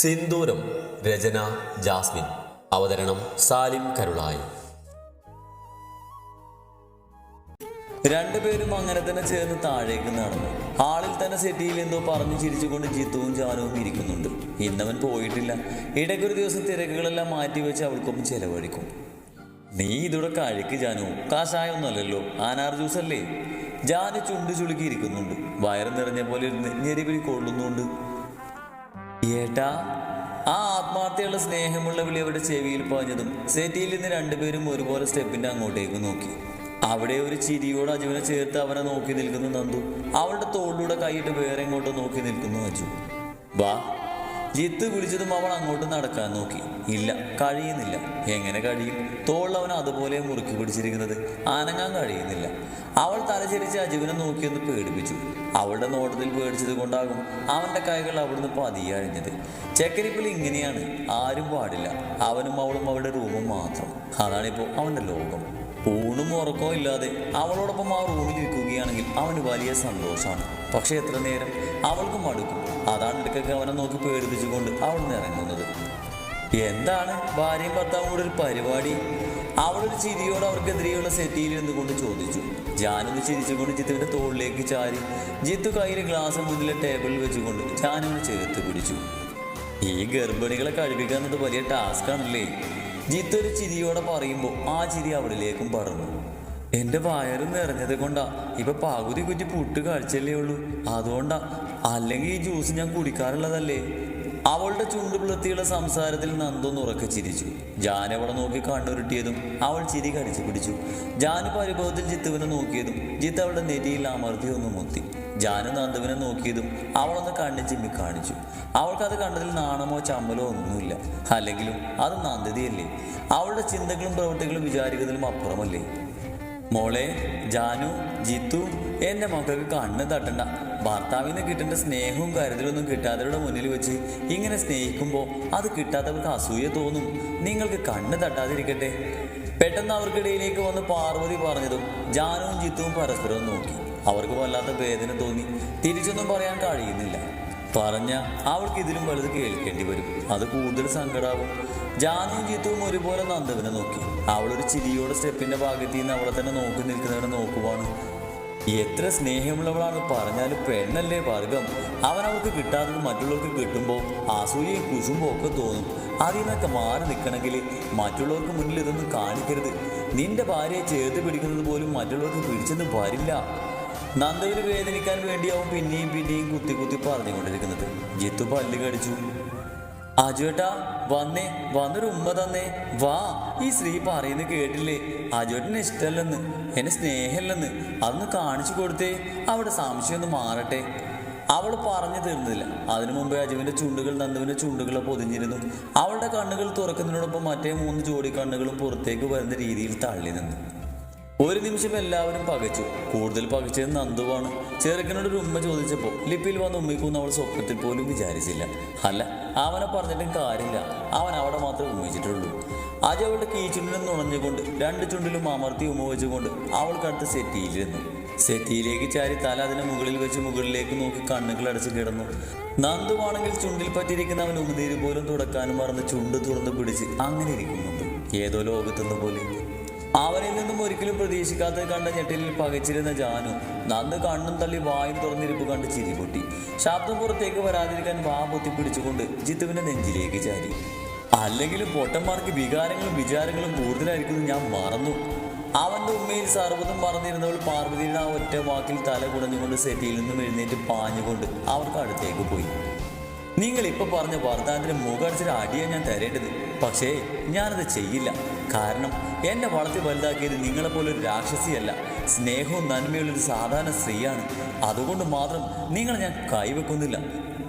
സിന്ദൂരം രചന Jasmine. അവതരണം സാലിം കരുളായി. രണ്ടുപേരും അങ്ങനെ തന്നെ ചേർന്ന് താഴേക്ക് നടന്നു. ഹാളിൽ തന്നെ സെറ്റിയിൽ എന്തോ പറഞ്ഞു ചിരിച്ചുകൊണ്ട് ജിത്തുവും ജാനുവും ഇരിക്കുന്നുണ്ട്. ഇന്നവൻ പോയിട്ടില്ല. ഇടയ്ക്കൊരു ദിവസം തിരക്കുകളെല്ലാം മാറ്റി വെച്ച് അവൾക്കൊപ്പം ചെലവഴിക്കും. നീ ഇതോടെ കഴിക്ക് ജാനു. കാശായൊന്നുമല്ലല്ലോ. ആനാർ ജ്യൂസ് അല്ലേ ജാനു ചുണ്ടു ചുളുക്കി ഇരിക്കുന്നുണ്ട് വയറ് നിറഞ്ഞ പോലെ ഇരുന്ന് ഞെരിപിരി കൊള്ളുന്നുണ്ട്. ഏട്ടാ ആ ആത്മാർത്ഥയുള്ള സ്നേഹമുള്ള വിളി അവരുടെ ചെവിയിൽ പാഞ്ഞതും സെറ്റിയിൽ നിന്ന് രണ്ടുപേരും ഒരുപോലെ സ്റ്റെപ്പിന്റെ അങ്ങോട്ടേക്ക് നോക്കി. അവിടെ ഒരു ചിരിയോട് അജുവിനെ ചേർത്ത് അവനെ നോക്കി നിൽക്കുന്നു നന്ദു. അവളുടെ തോളിലൂടെ കൈയിട്ട് വേറെ ഇങ്ങോട്ട് നോക്കി നിൽക്കുന്നു അജു. വാ ജിത്ത് വിളിച്ചതും അവൾ അങ്ങോട്ട് നടക്കാൻ നോക്കി. ഇല്ല കഴിയുന്നില്ല. എങ്ങനെ കഴിയും? തോളിൽ അവൻ അതുപോലെ മുറുക്കി പിടിച്ചിരിക്കുന്നത്. അനങ്ങാൻ കഴിയുന്നില്ല. അവൾ തലചരിച്ച് അജുവിനെ നോക്കിയൊന്ന് പേടിപ്പിച്ചു. അവളുടെ നോട്ടത്തിൽ പേടിച്ചത് കൊണ്ടാകും അവന്റെ കൈകൾ അവിടുന്ന് പതിയെ അഴിഞ്ഞത്. ചെക്കരിപ്പിൽ ഇങ്ങനെയാണ്. ആരും പാടില്ല. അവനും അവളും അവളുടെ രൂപം മാത്രം. അതാണിപ്പോൾ അവന്റെ ലോകം. ഊണും ഉറക്കവും ഇല്ലാതെ അവളോടൊപ്പം ആ റൂമിൽ ഇരിക്കുകയാണെങ്കിൽ അവന് വലിയ സന്തോഷമാണ്. പക്ഷെ എത്ര നേരം അവൾക്ക് മടുക്കും അതാണ് ഇടയ്ക്കൊക്കെ അവനെ നോക്കി പേടിപ്പിച്ചുകൊണ്ട് അവൾ ഇറങ്ങുന്നത്. എന്താണ്? ഭാര്യയും ഭർത്താവും കൂടെ ഒരു പരിപാടി? അവളൊരു ചിരിയോട് അവർക്കെതിരെയുള്ള സെറ്റിയിൽ നിന്നുകൊണ്ട് ചോദിച്ചു. ജാനൊന്ന് ചിരിച്ചുകൊണ്ട് ജിത്തുവിന്റെ തോളിലേക്ക് ചാരി ജിത്തു കയ്യിൽ ഗ്ലാസ് മുന്നിലെ ടേബിളിൽ വെച്ചുകൊണ്ട് ജാനുവിനെ ചേർത്ത് പിടിച്ചു. ഈ ഗർഭിണികളെ കഴിപ്പിക്കുന്നത് വലിയ ടാസ്ക് ആണല്ലേ? ജിത്ത് ഒരു ചിരിയോടെ പറയുമ്പോൾ ആ ചിരി അവളിലേക്കും പറഞ്ഞു എന്റെ വയറ് നിറഞ്ഞത് കൊണ്ടാ. ഇപ്പൊ പകുതി കുറ്റി പുട്ട് കഴിച്ചല്ലേ ഉള്ളൂ. അതുകൊണ്ടാ. അല്ലെങ്കിൽ ഈ ജ്യൂസ് ഞാൻ കുടിക്കാറുള്ളതല്ലേ? അവളുടെ ചുണ്ട് പിളർത്തിയുള്ള സംസാരത്തിൽ നന്ദൊന്ന് ഉറക്കെ ചിരിച്ചു. ജാൻ അവളെ നോക്കി കണ്ടുരുട്ടിയതും അവൾ ചിരി കടിച്ചു പിടിച്ചു. ജാന് പരിഭവത്തിൽ ജിത്തുവിനെ നോക്കിയതും ജിത്ത് അവളുടെ നെറ്റിയിൽ അമർത്തി ഒന്ന് മുത്തി. ജാനു നന്ദുവിനെ നോക്കിയതും അവളൊന്ന് കണ്ണി ചിമ്മി കാണിച്ചു. അവൾക്കത് കണ്ടതിൽ നാണമോ ചമ്മലോ ഒന്നുമില്ല. അല്ലെങ്കിലും അത് നന്ദതിയല്ലേ? അവളുടെ ചിന്തകളും പ്രവൃത്തികളും വിചാരിക്കുന്നതിലും അപ്പുറമല്ലേ? മോളെ ജാനു ജിത്തു എന്റെ മക്കൾക്ക് കണ്ണ് തട്ടണ്ട. ഭർത്താവിന് കിട്ടേണ്ട സ്നേഹവും കരുതലൊന്നും കിട്ടാത്തവരുടെ മുന്നിൽ വെച്ച് ഇങ്ങനെ സ്നേഹിക്കുമ്പോൾ അത് കിട്ടാത്തവർക്ക് അസൂയ തോന്നും. നിങ്ങൾക്ക് കണ്ണ് തട്ടാതിരിക്കട്ടെ? പെട്ടെന്ന് അവർക്കിടയിലേക്ക് വന്ന് പാർവതി പറഞ്ഞതും ജാനുവും ജിത്തുവും പരസ്പരവും നോക്കി. അവർക്ക് വല്ലാത്ത വേദന തോന്നി. തിരിച്ചൊന്നും പറയാൻ കഴിയുന്നില്ല. പറഞ്ഞ അവൾക്ക് ഇതിലും വലുത് കേൾക്കേണ്ടി വരും. അത് കൂടുതൽ സങ്കടാവും. ജാനുവും ജിത്തുവും ഒരുപോലെ നന്ദവിനെ നോക്കി. അവളൊരു ചിരിയോടെ സ്റ്റെപ്പിന്റെ ഭാഗത്ത് നിന്ന് അവളെ തന്നെ നോക്കി നിൽക്കുന്നവരെ നോക്കുവാണ്. എത്ര സ്നേഹമുള്ളവളാണ് പറഞ്ഞാലും പെണ്ണല്ലേ വർഗം അവൻ അവൾക്ക് കിട്ടാത്തത് മറ്റുള്ളവർക്ക് കിട്ടുമ്പോൾ അസൂയയും കുശുമ്പോ ഒക്കെ തോന്നും. അതിൽ നിന്നൊക്കെ മാറി നിൽക്കണമെങ്കിൽ മറ്റുള്ളവർക്ക് മുന്നിൽ ഇതൊന്നും കാണിക്കരുത്. നിന്റെ ഭാര്യയെ ചേർത്ത് പിടിക്കുന്നത് പോലും മറ്റുള്ളവർക്ക് പിടിച്ചെന്ന് വരില്ല. നന്ദവിന് വേദനിക്കാൻ വേണ്ടിയാവും പിന്നെയും പിന്നെയും കുത്തി കുത്തി പറഞ്ഞുകൊണ്ടിരിക്കുന്നത്. ജിത്തു പല്ല് കടിച്ചു. അജുവേട്ടാ വന്നേ വന്നൊരു ഉമ്മ തന്നേ. വാ ഈ സ്ത്രീ പറയുന്നത് കേട്ടില്ലേ? അജുവേട്ടന് ഇഷ്ടമല്ലെന്ന് എന്നെ സ്നേഹമല്ലെന്ന് അതൊന്ന് കാണിച്ചു കൊടുത്തേ അവിടെ സംശയം ഒന്ന് മാറട്ടെ. അവൾ പറഞ്ഞു തീർന്നില്ല. അതിനു മുമ്പേ അജുവിന്റെ ചുണ്ടുകൾ നന്ദുവിന്റെ ചുണ്ടുകളെ പൊതിഞ്ഞിരുന്നു. അവളുടെ കണ്ണുകൾ തുറക്കുന്നതിനോടൊപ്പം മറ്റേ മൂന്ന് ജോഡി കണ്ണുകളും പുറത്തേക്ക് വരുന്ന രീതിയിൽ തള്ളി നിന്നു. ഒരു നിമിഷം എല്ലാവരും പകച്ചു. കൂടുതൽ പകച്ചത് നന്ദുവാണ്. ചെറുക്കനോട് ഒരു ഉമ്മ ചോദിച്ചപ്പോൾ ലിപ്പിയിൽ വന്ന ഉമ്മിക്കൂന്ന് അവൾ സ്വപ്നത്തിൽ പോലും വിചാരിച്ചില്ല. അല്ല അവനെ പറഞ്ഞിട്ടും കാര്യമില്ല. അവൻ അവിടെ മാത്രമേ ഉമ്മിച്ചിട്ടുള്ളൂ. അജയ് അവളുടെ കീച്ചുണ്ടിലും നുണഞ്ഞുകൊണ്ട് രണ്ട് ചുണ്ടിലും അമർത്തി ഉമ്മ വെച്ചുകൊണ്ട് അവൾക്കടുത്ത് സെറ്റിയിലിരുന്നു. സെറ്റിയിലേക്ക് ചാരി തല അതിന് മുകളിൽ വെച്ച് മുകളിലേക്ക് നോക്കി കണ്ണുകൾ അടച്ച് കിടന്നു. നന്ദുവാണെങ്കിൽ ചുണ്ടിൽ പറ്റിയിരിക്കുന്ന അവൻ ഉമതീര് പോലും തുടക്കാനും മറന്ന് ചുണ്ട് തുറന്ന് പിടിച്ച് അങ്ങനെ ഇരിക്കുന്നുണ്ട്. ഏതോ ലോകത്തെന്ന പോലെ. അവനിൽ നിന്നും ഒരിക്കലും പ്രതീക്ഷിക്കാത്തത് കണ്ട ഞെട്ടിലിൽ പകച്ചിരുന്ന ജാനു നന്ദ് കണ്ണും തള്ളി വായും തുറന്നിരിപ്പ് കണ്ട് ചിരി പൊട്ടി. ശബ്ദം പുറത്തേക്ക് വരാതിരിക്കാൻ വാ പൊത്തി പിടിച്ചുകൊണ്ട് നെഞ്ചിലേക്ക് ചാരി. അല്ലെങ്കിൽ പൊട്ടന്മാർക്ക് വികാരങ്ങളും വിചാരങ്ങളും കൂടുതലായിരിക്കുന്നു ഞാൻ മറന്നു. അവന്റെ ഉമ്മയിൽ സർവതും മറന്നിരുന്നവൾ പാർവതിയുടെ ആ ഒറ്റ വാക്കിൽ തല കുടഞ്ഞുകൊണ്ട് സെറ്റിയിൽ നിന്നും എഴുന്നേറ്റ് പാഞ്ഞുകൊണ്ട് അവർക്ക് അടുത്തേക്ക് പോയി. നിങ്ങൾ ഇപ്പൊ പറഞ്ഞ വർദ്ധാനത്തിന് മുഖടിച്ചൊരു അടിയാണ് ഞാൻ തരേണ്ടത്. പക്ഷേ ഞാനത് ചെയ്യില്ല. കാരണം എന്നെ വളർത്തി വലുതാക്കിയത് നിങ്ങളെപ്പോലെ ഒരു രാക്ഷസിയല്ല. സ്നേഹവും നന്മയുള്ള ഒരു സാധാരണ സ്ത്രീയാണ്. അതുകൊണ്ട് മാത്രം നിങ്ങളെ ഞാൻ കൈവെക്കുന്നില്ല.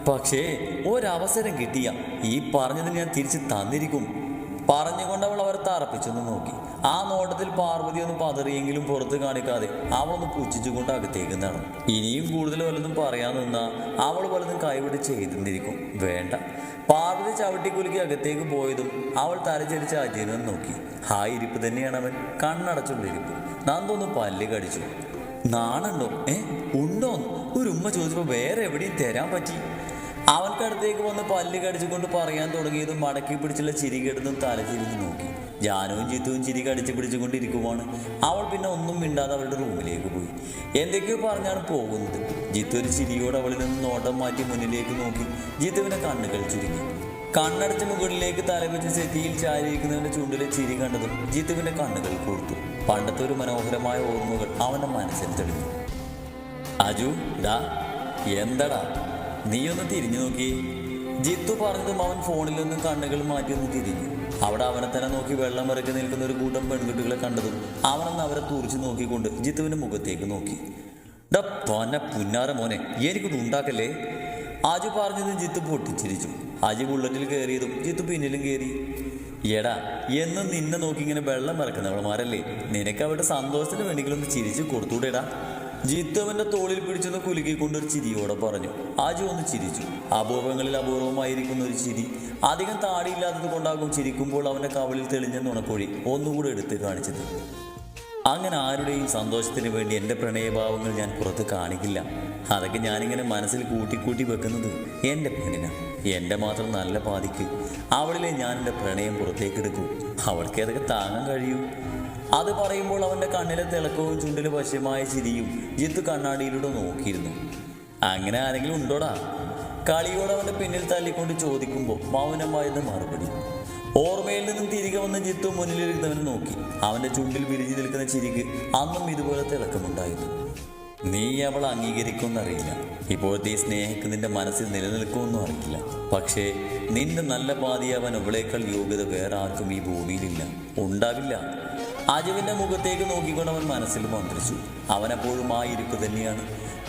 പക്ഷേ ഒരവസരം കിട്ടിയ ഈ പറഞ്ഞതിന് ഞാൻ തിരിച്ച് തന്നിരിക്കും. പറഞ്ഞുകൊണ്ട് അവൾ അവരെ തറപ്പിച്ചൊന്ന് നോക്കി. ആ നോട്ടത്തിൽ പാർവതി ഒന്ന് പതറിയെങ്കിലും പുറത്ത് കാണിക്കാതെ അവളൊന്ന് പുച്ഛിച്ചുകൊണ്ട് അകത്തേക്ക് നടന്നു. ഇനിയും കൂടുതൽ വല്ലതും പറയാൻ നിന്നാ അവൾ വല്ലതും കൈവിട്ട് ചെയ്തിരിക്കും വേണ്ട. പാർവതി ചവിട്ടിക്കുലുക്കി അകത്തേക്ക് പോയതും അവൾ തലചരിച്ച് അജയനെ നോക്കി. ആ ഇരിപ്പ് തന്നെയാണ് അവൻ. കണ്ണടച്ചുള്ളിരിപ്പ് നന്ദൊന്ന് പല്ല് കടിച്ചു. നാണുണ്ടോ? ഏ ഉണ്ടോ ഒരു ഉമ്മ ചോദിച്ചപ്പോൾ വേറെ എവിടെയും തരാൻ പറ്റി. അവൻക്കടുത്തേക്ക് വന്ന് പല്ല് കടിച്ചുകൊണ്ട് പറയാൻ തുടങ്ങിയതും മടക്കി പിടിച്ചുള്ള ചിരി കെടുന്നും തലചിരിഞ്ഞ് നോക്കി. ജാനുവും ജിത്തുവും ചിരി കടിച്ചു പിടിച്ചുകൊണ്ടിരിക്കുവാണ്. അവൾ പിന്നെ ഒന്നും മിണ്ടാതെ അവളുടെ റൂമിലേക്ക് പോയി. എന്തൊക്കെയോ പറഞ്ഞാണ് പോകുന്നത്. ജിത്തു ഒരു ചിരിയോട് അവളിൽ നിന്ന് നോട്ടം മാറ്റി മുന്നിലേക്ക് നോക്കി. ജിത്തുവിനെ കണ്ണുകൾ ചുരുങ്ങി. കണ്ണടച്ച് മുകളിലേക്ക് തലവെച്ച് സെറ്റിയിൽ ചാരിയിരിക്കുന്നവന്റെ ചുണ്ടിലെ ചിരി കണ്ടതും ജിത്തുവിന്റെ കണ്ണുകൾ കൂർത്തു പണ്ടത്തെ ഒരു മനോഹരമായ ഓർമ്മകൾ അവന്റെ മനസ്സിൽ തെളിഞ്ഞു. അജു ഡാ എന്തടാ? നീ ഒന്ന് തിരിഞ്ഞു നോക്കി. ജിത്തു പറഞ്ഞതും അവൻ ഫോണിൽ നിന്നും കണ്ണുകൾ മാറ്റി ഒന്ന് തിരിഞ്ഞു. അവിടെ അവനെ തന്നെ നോക്കി വെള്ളം ഇറക്കി നിൽക്കുന്ന ഒരു കൂട്ടം പെൺകുട്ടികളെ കണ്ടതും അവനൊന്ന് അവരെ തുറിച്ച് നോക്കിക്കൊണ്ട് ജിത്തുവിന്റെ മുഖത്തേക്ക് നോക്കി. ഡാ പുന്നാറ പുന്നാര മോനെ എനിക്കൊന്നും ഉണ്ടാക്കല്ലേ? അജു പറഞ്ഞതും ജിത്തു പൊട്ടിച്ചിരിച്ചു. അജു ബുള്ളറ്റിൽ കയറിയതും ജിത്തു പിന്നിലും കയറി. എടാ എന്നും നിന്നെ നോക്കി ഇങ്ങനെ വെള്ളം ഇറക്കുന്നവളമാരല്ലേ നിനക്ക് അവരുടെ സന്തോഷത്തിന് വേണ്ടിയെങ്കിലും ഒന്ന് ചിരിച്ചു കൊടുത്തൂടെടാ. ജിത്തു അവന്റെ തോളിൽ പിടിച്ചത് കുലുക്കിക്കൊണ്ട് ഒരു ചിരിയോടെ പറഞ്ഞു. ആജു ഒന്ന് ചിരിച്ചു. അപൂർവങ്ങളിൽ അപൂർവമായിരിക്കുന്ന ഒരു ചിരി. അധികം താടിയില്ലാത്തത് കൊണ്ടാകും ചിരിക്കുമ്പോൾ അവന്റെ കവളിൽ തെളിഞ്ഞ നുണക്കൊഴി ഒന്നുകൂടെ എടുത്ത് കാണിച്ചത്. അങ്ങനെ ആരുടെയും സന്തോഷത്തിന് വേണ്ടി എന്റെ പ്രണയഭാവങ്ങൾ ഞാൻ പുറത്ത് കാണിക്കില്ല. അതൊക്കെ ഞാനിങ്ങനെ മനസ്സിൽ കൂട്ടിക്കൂട്ടി വെക്കുന്നത് എന്റെ പെണ്ണിനാണ് എന്റെ മാത്രം നല്ല പാതിക്ക്. അവളിലെ ഞാൻ എന്റെ പ്രണയം പുറത്തേക്കെടുക്കും. അവൾക്ക് അതൊക്കെ താങ്ങാൻ കഴിയും. അത് പറയുമ്പോൾ അവന്റെ കണ്ണിലെ തിളക്കവും ചുണ്ടിൽ പശുമായ ചിരിയും ജിത്ത് കണ്ണാടിയിലൂടെ നോക്കിയിരുന്നു. അങ്ങനെ ആരെങ്കിലും ഉണ്ടോടാ? കളിയോട് അവന്റെ പിന്നിൽ തല്ലിക്കൊണ്ട് ചോദിക്കുമ്പോൾ മൗനമായത് മറുപടി. ഓർമ്മയിൽ നിന്നും തിരികെ വന്ന ജിത്തു മുന്നിലിരുന്നവനെ നോക്കി. അവന്റെ ചുണ്ടിൽ വിരിഞ്ഞു നിൽക്കുന്ന ചിരിക്ക് അന്നും ഇതുപോലെ തിളക്കമുണ്ടായിരുന്നു. നീ അവൾ അംഗീകരിക്കുമെന്നറിയില്ല. ഇപ്പോഴത്തെ ഈ നിന്റെ മനസ്സിൽ നിലനിൽക്കുമെന്നും അറിയില്ല. പക്ഷേ നിന്റെ നല്ല പാതിയാവാൻ അവളേക്കാൾ യോഗ്യത വേറെ ആർക്കും ഈ ഭൂമിയിലില്ല. ഉണ്ടാവില്ല. അജുവിന്റെ മുഖത്തേക്ക് നോക്കിക്കൊണ്ട് അവൻ മനസ്സിൽ മന്ത്രിച്ചു. അവനെപ്പോഴും ആ ഇരിപ്പ് തന്നെയാണ്.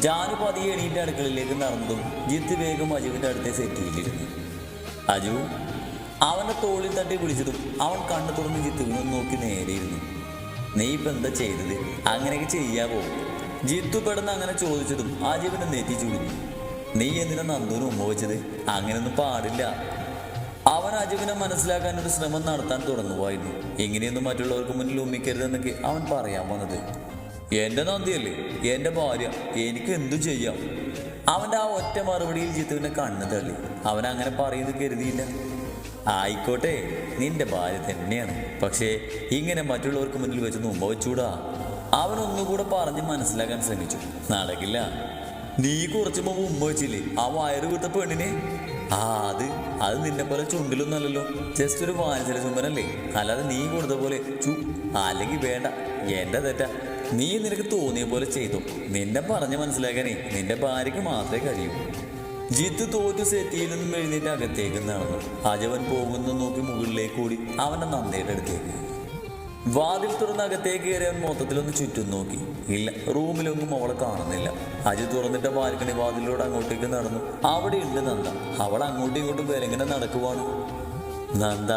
ജാനു പതിയെ എണീറ്റ് അടുക്കളയിലേക്ക് നടന്നതും ജിത്ത് വേഗം അജുവിന്റെ അടുത്തെ സെറ്റിയിലിരുന്നു അജു അവന്റെ തോളിൽ തട്ടി പിടിച്ചതും അവൻ കണ്ണു തുറന്ന് ജിത്തുവിനെ നോക്കി നേരെയിരുന്നു നീ ഇപ്പൊ എന്താ ചെയ്തത്? അങ്ങനെയൊക്കെ ചെയ്യാവോ? ജിത്തു പെടുന്ന് അങ്ങനെ ചോദിച്ചതും അജുവിനെ നെറ്റി ചുളിഞ്ഞു നീ എന്തിനാ നന്ദൂന് ഉമ്മ വെച്ചത്? അങ്ങനെയൊന്നും പാടില്ല. അവൻ അജുവിനെ മനസ്സിലാക്കാൻ ഒരു ശ്രമം നടത്താൻ തുടങ്ങുമായിരുന്നു എങ്ങനെയൊന്നും മറ്റുള്ളവർക്ക് മുന്നിൽ ഉമ്മിക്കരുതെന്നൊക്കെ അവൻ പറയാൻ വന്നത്. എന്റെ നന്ദിയല്ലേ? എന്റെ ഭാര്യ. എനിക്ക് എന്തു ചെയ്യാം? അവന്റെ ആ ഒറ്റ മറുപടിയിൽ ജിത്തുവിനെ കണ്ണു തള്ളി. അവൻ അങ്ങനെ പറയുന്നത് കരുതിയില്ല. ആയിക്കോട്ടെ. നിന്റെ ഭാര്യ തന്നെയാണ്. പക്ഷേ ഇങ്ങനെ മറ്റുള്ളവർക്ക് മുന്നിൽ വെച്ച് മുമ്പ് വെച്ചൂടാ. അവൻ ഒന്നുകൂടെ പറഞ്ഞ് മനസ്സിലാക്കാൻ ശ്രമിച്ചു. നടക്കില്ല. നീ കുറച്ച് മുമ്പ് ഉമ്മ വെച്ചില്ലേ? ആ വയറ് വീട്ട പെണ്ണിനെ? ആ അത് അത് നിന്നെ പോലെ ചുണ്ടിലൊന്നല്ലല്ലോ ജസ്റ്റ് ഒരു വാത്സല ചുമ്പനല്ലേ അല്ലാതെ നീ കൊടുത്ത പോലെ ചു അല്ലെങ്കിൽ വേണ്ട എന്റെ തെറ്റാ. നീ നിനക്ക് തോന്നിയ പോലെ ചെയ്തു. നിന്നെ പറഞ്ഞ് മനസ്സിലാക്കാനേ നിന്റെ ഭാര്യയ്ക്ക് മാത്രമേ കഴിയൂ. ജിത്ത് തോറ്റു സെറ്റിയിൽ നിന്നും എഴുന്നേറ്റ് അകത്തേക്ക് നടന്നു. അജവൻ പോകുന്നു നോക്കി മുകളിലേക്ക് കൂടി അവന്റെ നന്ദിയുടെ അടുത്തേക്ക്. വാതിൽ തുറന്ന് അകത്തേക്ക് കയറി അവൻ മൊത്തത്തിലൊന്ന് ചുറ്റും നോക്കി. ഇല്ല റൂമിലൊന്നും അവളെ കാണുന്നില്ല. അജി തുറന്നിട്ട ബാൽക്കണി വാതിലൂടെ അങ്ങോട്ടേക്ക് നടന്നു. അവിടെ ഉണ്ട് നന്ദ. അവൾ അങ്ങോട്ടും ഇങ്ങോട്ടും വിലങ്ങനെ നടക്കുവാണ്. നന്ദ?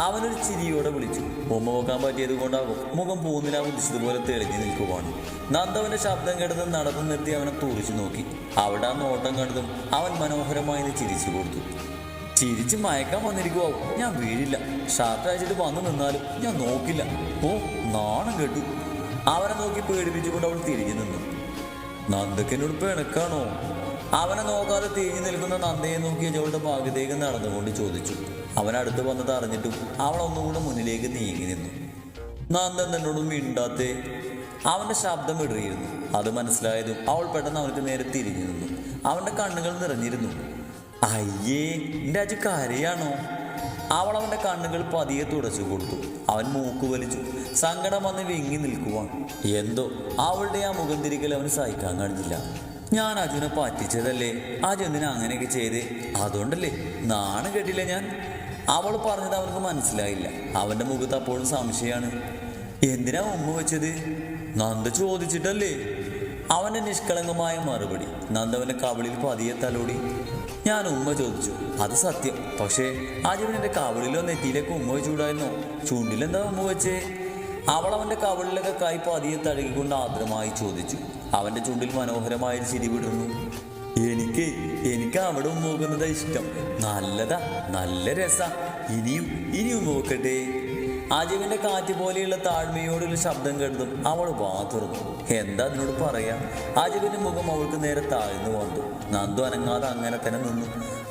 അവനൊരു ചിരിയോടെ വിളിച്ചു. ഉമ്മ നോക്കാൻ പറ്റിയത് കൊണ്ടാകും. മുഖം പൂന്നിലാ ഉദ്ദേശിച്ചതുപോലെ തെളിഞ്ഞു നിൽക്കുവാണ്. നന്ദവന്റെ ശബ്ദം കേട്ടത് നടന്നു നിർത്തി അവനെ തുറിച്ചു നോക്കി. അവിടെ ആ നോട്ടം കണ്ടതും അവൻ മനോഹരമായി ചിരിച്ചു കൊടുത്തു. ചിരിച്ച് മയക്കാൻ വന്നിരിക്കുവോ. ഞാൻ വീഴില്ല. ഷർട്ട് അയച്ചിട്ട് വന്നു നിന്നാലും ഞാൻ നോക്കില്ല. ഓ നാണം കേട്ടു. അവനെ നോക്കി പേടിപ്പിച്ചുകൊണ്ട് അവൾ തിരിഞ്ഞു നിന്നു. നന്ദക്കിനോട് പിണക്കാണോ അവനെ നോക്കാതെ തിരിഞ്ഞു നിൽക്കുന്ന നന്ദയെ നോക്കി അവളുടെ ഭാഗത്തേക്ക് നടന്നുകൊണ്ട് ചോദിച്ചു. അവൻ അടുത്ത് വന്നത് അറിഞ്ഞിട്ടും അവൾ ഒന്നുകൂടെ മുന്നിലേക്ക് നീങ്ങി നിന്നു. നന്ദൻ എന്നോട് മിണ്ടാത്തേ. അവന്റെ ശബ്ദം ഇടറിയിരുന്നു അത് മനസ്സിലായതും അവൾ പെട്ടെന്ന് അവനക്ക് നേരെ തിരിഞ്ഞു നിന്നു. അവന്റെ കണ്ണുകൾ നിറഞ്ഞിരുന്നു. അയ്യേ എന്റെ അജു കരയാണോ? അവൾ അവന്റെ കണ്ണുകൾ പതിയെ തുടച്ചു കൊടുത്തു. അവൻ മൂക്ക് വലിച്ചു. സങ്കടം വന്ന് വിങ്ങി നിൽക്കുവാൻ. എന്തോ അവളുടെ ആ മുഖം തിരിക്കൽ അവന് സഹിക്കാൻ കഴിഞ്ഞില്ല. ഞാൻ അജുനെ പറ്റിച്ചതല്ലേ? അജു എന്തിനാ അങ്ങനെയൊക്കെ ചെയ്ത്? അതുകൊണ്ടല്ലേ? നാണം കേട്ടില്ല ഞാൻ? അവൾ പറഞ്ഞത് അവർക്ക് മനസ്സിലായില്ല. അവന്റെ മുഖത്ത് അപ്പോഴും സംശയമാണ്. എന്തിനാ ഉമ്മ വെച്ചത്? നന്ദ ചോദിച്ചിട്ടല്ലേ? അവന്റെ നിഷ്കളങ്കമായ മറുപടി. നന്ദവന്റെ കവളിൽ പതിയെ തലോടി. ഞാൻ ഉമ്മ ചോദിച്ചു അത് സത്യം. പക്ഷേ എന്റെ കവിളിലോ നെറ്റിയിലേക്ക് ഉമ്മ ചൂടായിരുന്നു ചുണ്ടിലെന്താ ഉമ്മ വെച്ചേ? അവൾ അവന്റെ കവിളിലൊക്കെ കൈ പതിയെ തഴുകിക്കൊണ്ട് ആദ്രമായി ചോദിച്ചു അവന്റെ ചുണ്ടിൽ മനോഹരമായൊരു ചിരി വിടുന്നു. എനിക്ക് എനിക്ക് അവിടെ ഉമ്മ നോക്കുന്നതാ ഇഷ്ടം. നല്ലതാ നല്ല രസാ. ഇനിയും ഇനിയും നോക്കട്ടെ അജുവിന്റെ കാറ്റ് പോലെയുള്ള താഴ്മയോടുള്ള ശബ്ദം കേട്ടതും അവൾ വാ തുറന്നു. എന്താ അതിനോട് പറയാ? അജുവിന്റെ മുഖം അവൾക്ക് നേരെ താഴ്ന്നു വന്നു. നന്ദു അനങ്ങാതെ അങ്ങനെ തന്നെ നിന്നു.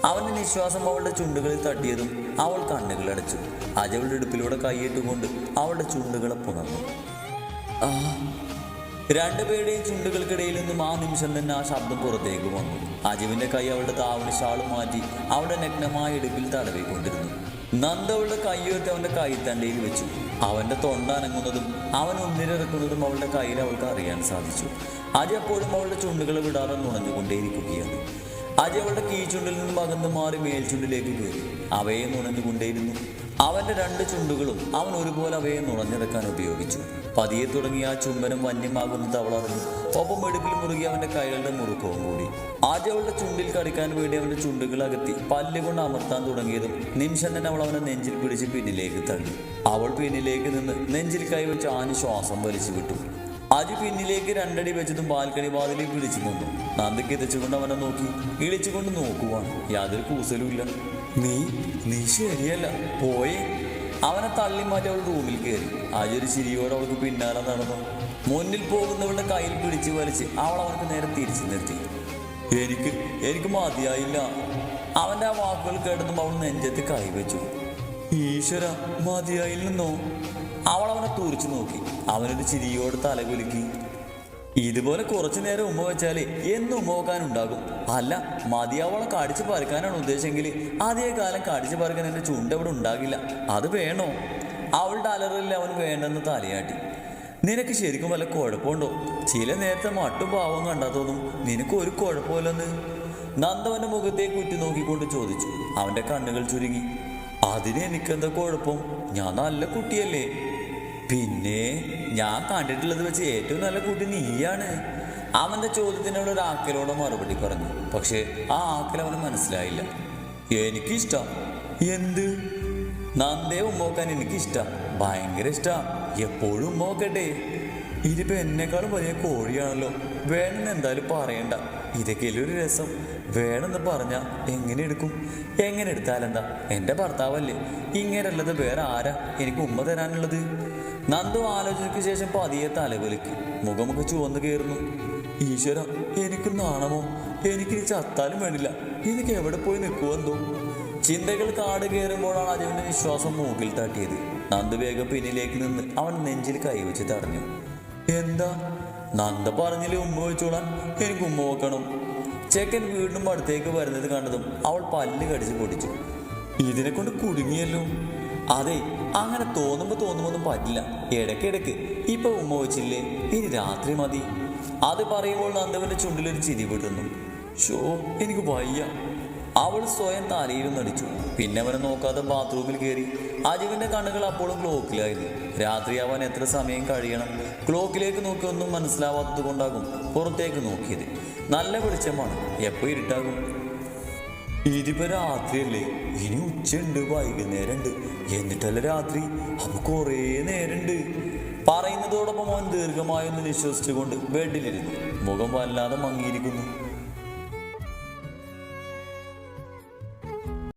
അവന്റെ നിശ്വാസം അവളുടെ ചുണ്ടുകളിൽ തട്ടിയതും അവൾ കണ്ണുകൾ അടച്ചു. അജവളുടെ ഇടുപ്പിലൂടെ കൈയിട്ടുകൊണ്ട് അവളുടെ ചുണ്ടുകളെ പുണർന്നു. ആ രണ്ടുപേരുടെയും ചുണ്ടുകൾക്കിടയിൽ നിന്നും ആ നിമിഷം തന്നെ ആ ശബ്ദം പുറത്തേക്ക് വന്നു. അജുവിന്റെ കൈ അവളുടെ താവണി ഷാൾ മാറ്റി അവളുടെ നഗ്നമായ ഇടുപ്പിൽ തടവിക്കൊണ്ടിരുന്നു. നന്ദ അവളുടെ കൈയുയർത്തി അവന്റെ കൈത്തണ്ടയിൽ വെച്ചു. അവന്റെ തൊണ്ട അനങ്ങുന്നതും അവൻ ഒന്നിരക്കുന്നതും അവളുടെ കയ്യിൽ അവൾക്ക് അറിയാൻ സാധിച്ചു. അജയ് അപ്പോഴും അവളുടെ ചുണ്ടുകളെ വിടാതെ നുണഞ്ഞുകൊണ്ടേയിരിക്കുകയാണ് അജയ് അവളുടെ കീഴ്ചുണ്ടിൽ നിന്നും അകന്നു മാറി മേൽചുണ്ടിലേക്ക് കയറി. അവയെ നുണഞ്ഞുകൊണ്ടേയിരുന്നു. അവന്റെ രണ്ട് ചുണ്ടുകളും അവൻ ഒരുപോലെ അവയെ നുണഞ്ഞെടുക്കാൻ ഉപയോഗിച്ചു. പതിയെ തുടങ്ങി ആ ചുംബനം വന്യമാകുന്നത് അവൾ അറിഞ്ഞു. ഒപ്പം എടുപ്പിൽ മുറുകി അവന്റെ കൈകളുടെ മുറുക്കവും കൂടി. ആദ്യം അവളുടെ ചുണ്ടിൽ കടിക്കാൻ വേണ്ടി അവന്റെ ചുണ്ടുകൾ അകത്തി പല്ലുകൊണ്ട് അമർത്താൻ തുടങ്ങിയതും നിമിഷം തന്നെ അവൾ അവനെ നെഞ്ചിൽ പിടിച്ച് പിന്നിലേക്ക് തള്ളി. അവൾ പിന്നിലേക്ക് നിന്ന് നെഞ്ചിൽ കൈവച്ച് ആഞ്ഞ് ശ്വാസം വലിച്ചു വിട്ടു. അജു പിന്നിലേക്ക് രണ്ടടി വെച്ചതും ബാൽക്കണി വാതിലേക്ക് പിടിച്ചു നിന്നു. നന്ദിക്ക് എത്തിച്ചുകൊണ്ട് അവനെ നോക്കി. ഇളിച്ചുകൊണ്ട് നോക്കുവാണ്. യാതൊരു കൂസലുമില്ല നീ നീ ശരിയല്ല. പോയേ. അവനെ തള്ളി മാറ്റി അവൾ റൂമിൽ കയറി. ഒരു ചിരിയോടെ അവൾക്ക് പിന്നാലെ നടന്നു. മുന്നിൽ പോകുന്നവളുടെ കയ്യിൽ പിടിച്ചു വലിച്ച് അവൾ അവൾക്ക് നേരെ തിരിച്ചു നിർത്തി. എനിക്ക് എനിക്ക് മതിയായില്ല. അവന്റെ ആ വാക്കുകൾ കേട്ടതും അവൾ നെഞ്ചത്ത് കൈവച്ചു. ഈശ്വര മതിയായില്ലെന്നോ? അവൾ അവനെ തൂറിച്ചു നോക്കി. അവനൊരു ചിരിയോട് തലകുലുക്കി ഇതുപോലെ കുറച്ചു നേരം ഉമ്മ വെച്ചാലേ എന്നും ഉമ്മ അല്ല മതിയാവളെ കടിച്ചു പറിക്കാനാണ് ഉദ്ദേശമെങ്കിൽ അതേ കാലം കടിച്ചു പറിക്കാൻ എന്റെ ചുണ്ട് അവിടെ ഉണ്ടാകില്ല. അത് വേണോ? അവളുടെ അലറിൽ അവൻ വേണ്ടെന്ന് തലയാട്ടി. നിനക്ക് ശരിക്കും വല്ല കുഴപ്പമുണ്ടോ? ചില നേരത്തെ മട്ടും പാവം കണ്ടാ തോന്നും നിനക്ക് ഒരു കുഴപ്പമില്ലെന്ന്? നന്ദവന്റെ മുഖത്തേക്ക് ഉറ്റു നോക്കിക്കൊണ്ട് ചോദിച്ചു. അവന്റെ കണ്ണുകൾ ചുരുങ്ങി. അതിന് എനിക്കെന്താ കുഴപ്പം? ഞാൻ നല്ല കുട്ടിയല്ലേ? പിന്നെ ഞാൻ കണ്ടിട്ടുള്ളത് വെച്ച് ഏറ്റവും നല്ല കൂട്ടി നീയാണ്. അവന്റെ ചോദ്യത്തിനോട് ഒരു ആക്കലോടെ മറുപടി പറഞ്ഞു. പക്ഷെ ആ ആക്കൽ അവന് മനസ്സിലായില്ല. എനിക്കിഷ്ടം. എന്ത്? നന്ദേ ഉമ്മോക്കാൻ എനിക്കിഷ്ടം. ഭയങ്കര ഇഷ്ടം. എപ്പോഴും ഉമ്മോക്കട്ടെ. ഇതിപ്പോ എന്നെക്കാളും വലിയ കോഴിയാണല്ലോ. വേണമെന്ന് എന്തായാലും പറയണ്ട. ഇതൊക്കെയല്ലേ ഒരു രസം? വേണമെന്ന് പറഞ്ഞാ എങ്ങനെ എടുക്കും? എങ്ങനെ എടുത്താലെന്താ? എന്റെ ഭർത്താവല്ലേ. ഇങ്ങനെയല്ലത് വേറെ ആരാ? എനിക്ക് ഉമ്മ തരാനുള്ളത്. നന്ദു ആലോചനയ്ക്ക് ശേഷം പതിയെ തലകുലുക്കി. മുഖമൊക്കെ ചുവന്നു കയറുന്നു. ഈശ്വര എനിക്ക് നാണമോ? എനിക്ക് ചത്താലും വേണില്ല എനിക്ക് എവിടെ പോയി നിൽക്കുമെന്തോ ചിന്തകൾ കാട് കയറുമ്പോഴാണ് അജുവിന്റെ വിശ്വാസം മൂക്കിൽ തട്ടിയത്. നന്ദു വേഗം പിന്നിലേക്ക് നിന്ന് അവൻ നെഞ്ചിൽ കൈവച്ച് തടഞ്ഞു. എന്താ? നന്ദ പറഞ്ഞില്ലേ ഉമ്മ വെച്ചോളാൻ? എനിക്ക് ഉമ്മ വെക്കണം. ചെക്കൻ വീണ്ടും അടുത്തേക്ക് വരുന്നത് കണ്ടതും അവൾ പല്ല് കടിച്ച് പൊടിച്ചു ഇതിനെ കൊണ്ട് കുടുങ്ങിയല്ലോ? അതെ അങ്ങനെ തോന്നുമ്പോ തോന്നുമൊന്നും പറ്റില്ല. ഇടയ്ക്കിടയ്ക്ക് ഇപ്പൊ ഉമ്മ വെച്ചില്ലേ? ഇനി രാത്രി മതി. അത് പറയുമ്പോൾ നന്ദവന്റെ ചുണ്ടിലൊരു ചിരി വിടുന്നു ഷോ എനിക്ക് വയ്യ. അവൾ സ്വയം തലയിലും നടിച്ചു. പിന്നെ അവനെ നോക്കാതെ ബാത്റൂമിൽ കയറി അജുവിന്റെ കണ്ണുകൾ അപ്പോഴും ക്ലോക്കിലായിരുന്നു. രാത്രി അവൻ എത്ര സമയം കഴിയണം? ക്ലോക്കിലേക്ക് നോക്കിയൊന്നും മനസ്സിലാവാത്തത് കൊണ്ടാകും പുറത്തേക്ക് നോക്കിയത്. നല്ല വെളിച്ചമാണ്. എപ്പോ ഇരുട്ടാകും? ഇതിപ്പോ രാത്രിയല്ലേ? ഇനി ഉച്ചയുണ്ട് വൈകുന്നേരമുണ്ട്. എന്നിട്ടല്ല രാത്രി? അപ്പൊ കുറേ നേരമുണ്ട്. പറയുന്നതോടൊപ്പം അവൻ ദീർഘമായൊന്ന് നിശ്വസിച്ചുകൊണ്ട് ബെഡിലിരുന്നു. മുഖം വല്ലാതെ മങ്ങിയിരിക്കുന്നു.